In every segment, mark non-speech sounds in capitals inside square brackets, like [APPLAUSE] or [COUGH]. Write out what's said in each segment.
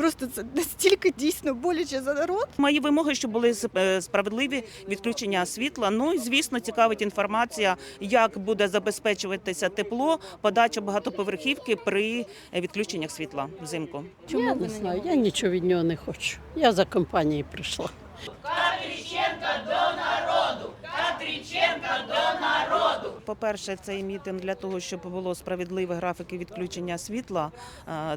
Просто це настільки дійсно боляче за народ. Мої вимоги, щоб були е, справедливі відключення світла. Ну і звісно, цікавить інформація, як буде забезпечуватися тепло, подача багатоповерхівки при відключеннях світла взимку. Чому я не знаю, я нічого від нього не хочу. Я за компанією прийшла. По-перше, цей мітинг для того, щоб було справедливе графіки відключення світла.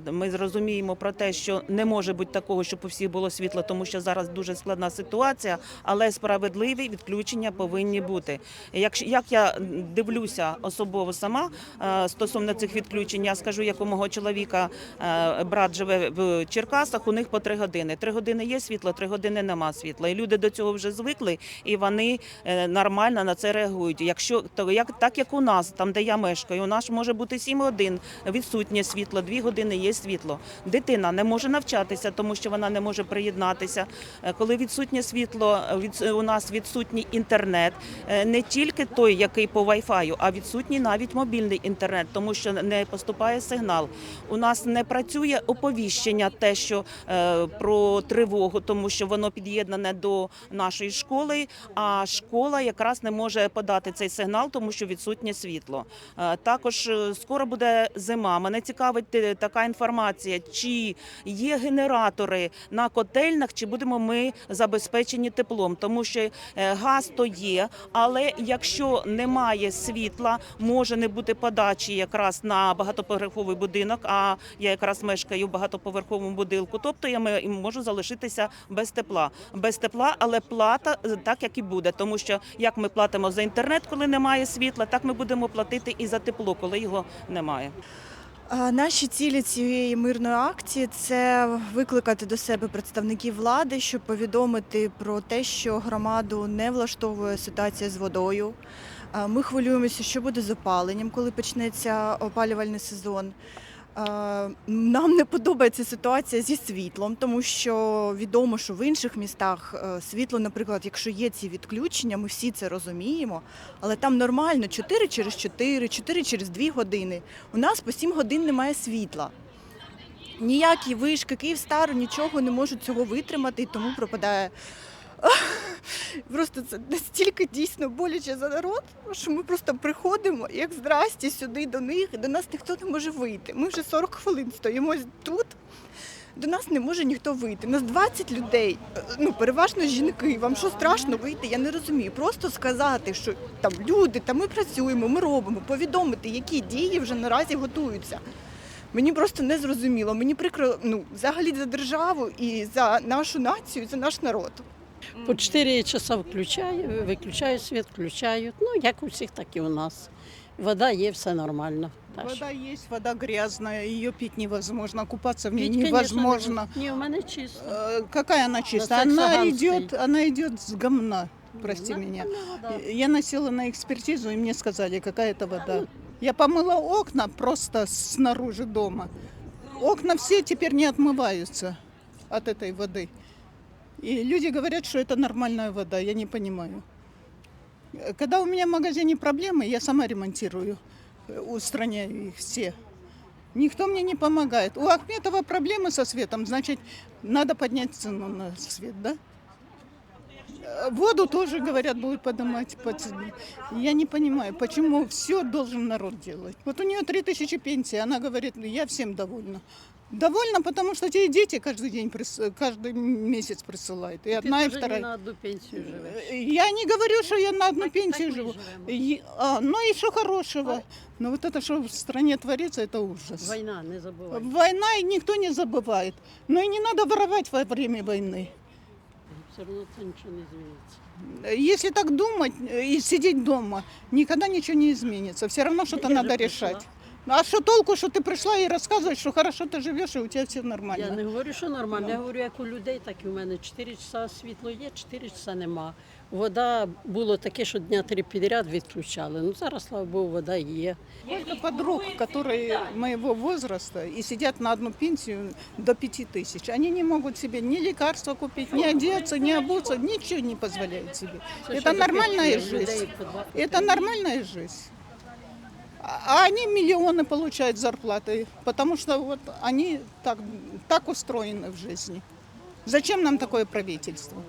Е, Ми зрозуміємо про те, що не може бути такого, щоб у всіх було світло, тому що зараз дуже складна ситуація, але справедливі відключення повинні бути. Як я дивлюся особово сама е, стосовно цих відключень, я скажу, як у мого чоловіка е, брат живе в Черкасах. У них по три години. Три години є світло, три години нема світла. І люди до цього вже звикли, і вони нормально на це реагують. Якщо то як так як у нас, там де я мешкаю, у нас може бути 7 годин відсутнє світло, 2 години є світло. Дитина не може навчатися, тому що вона не може приєднатися. Е, Коли відсутнє світло, е, у нас відсутній інтернет, Е, не тільки той, який по Wi-Fi, а відсутній навіть мобільний інтернет, тому що не поступає сигнал. У нас не працює оповіщення, те, що е, про тривогу, тому що воно під'єднане до нашої школи. А школа якраз не може подати цей сигнал, тому що відсутнє світло. Е, Також е, скоро буде зима. Мене цікавить е, така інформація, чи є генератори на котельнях, чи будемо ми забезпечені теплом, тому що газ то є, але якщо немає світла, може не бути подачі якраз на багатоповерховий будинок. А я якраз мешкаю в багатоповерховому будинку. Тобто я можу залишитися без тепла. Без тепла, але плата так, як і буде. Тому що як ми платимо за інтернет, коли немає світла, так ми будемо платити і за тепло, коли його немає. Наші цілі цієї мирної акції це викликати до себе представників влади, щоб повідомити про те, що громаду не влаштовує ситуація з водою. Ми хвилюємося, що буде з опаленням, коли почнеться опалювальний сезон. А, Нам не подобається ситуація зі світлом, тому що відомо, що в інших містах е, світло, наприклад, якщо є ці відключення, ми всі це розуміємо, але там нормально 4 через 4, 4 через 2 години. У нас по 7 годин немає світла. Ніякі вишки, Київстар нічого не можуть цього витримати, і тому пропадає. [LAUGHS] Просто це настільки дійсно боляче за народ, що ми просто приходимо, як здрасті сюди до них, і до нас ніхто не може вийти. Ми вже 40 хвилин стоїмо тут. До нас не може ніхто вийти. У Нас 20 людей, ну переважно жінки. Вам що страшно вийти? Я не розумію. Просто сказати, що там люди, та ми працюємо, ми робимо, повідомити, які дії вже наразі готуються. Мені просто не зрозуміло. Мені прикро ну, взагалі за державу і за нашу націю, за наш народ. По 4 часа включаю, виключаю світ, включаю. Ну, як у всіх, так і у нас. Вода є, все нормально. Так що. Вода есть, вода грязная, ее пить невозможно, купаться в ней Пить, конечно, невозможно. не- Ні, у мене чисто. Э, Какая она чистая? секс Она Саганской. идет, она идет с гомна, прости меня. Нормальна вода. Я носила на экспертизу, и мне сказали, какая это вода. Я помыла окна просто снаружи дома. Окна все теперь не отмываются от этой воды. И люди говорят, что это нормальная вода. Я не понимаю. Э, Когда у меня в магазине проблемы, я сама ремонтирую, э, устраняю их все. Никто мне не помогает. У Ахметова проблемы со светом, значит, надо поднять цену на свет, да? Э, Воду тоже, говорят, будут поднимать по цене. Я не понимаю, почему все должен народ делать. Вот у нее 3000 пенсии, она говорит, «Ну, я всем довольна. Довольна, потому что те дети каждый день, прис- каждый месяц присылают. И Ти одна, и теж не вторая. на одну пенсію живеш. Э, Я не говорю, что я на одну Так- пенсию так мы живу. живем. И- а, ну и что хорошего. Но вот это, что в стране творится, это ужас. Війна, не забувай. Война и никто не забывает. Но и не надо воровать во время войны. Все одно це нічого не зміниться. Если так думать э, и сидеть дома, никогда ничего не изменится. Все равно что-то Я же надо пришла. решать. А что толку, что ты пришла и рассказываешь, что хорошо ты живешь, и у тебя все нормально? Я не говорю, що нормально. Я говорю, як у людей, так і у мене. 4 часа світло є, 4 часа нема. Вода було таке, що дня три підряд відключали. Ну зараз, слава Богу, вода є. Сколько подруг, которые моего возраста и сидят на одну пенсию до пяти тысяч, они не могут себе ни лекарства купить, ни одеться, ни обуться, ничего не позволяют себе. Це Это що за нормальная пенсія? А они миллионы получают зарплаты, потому что вот они так, так устроены в жизни. Зачем нам такое правительство?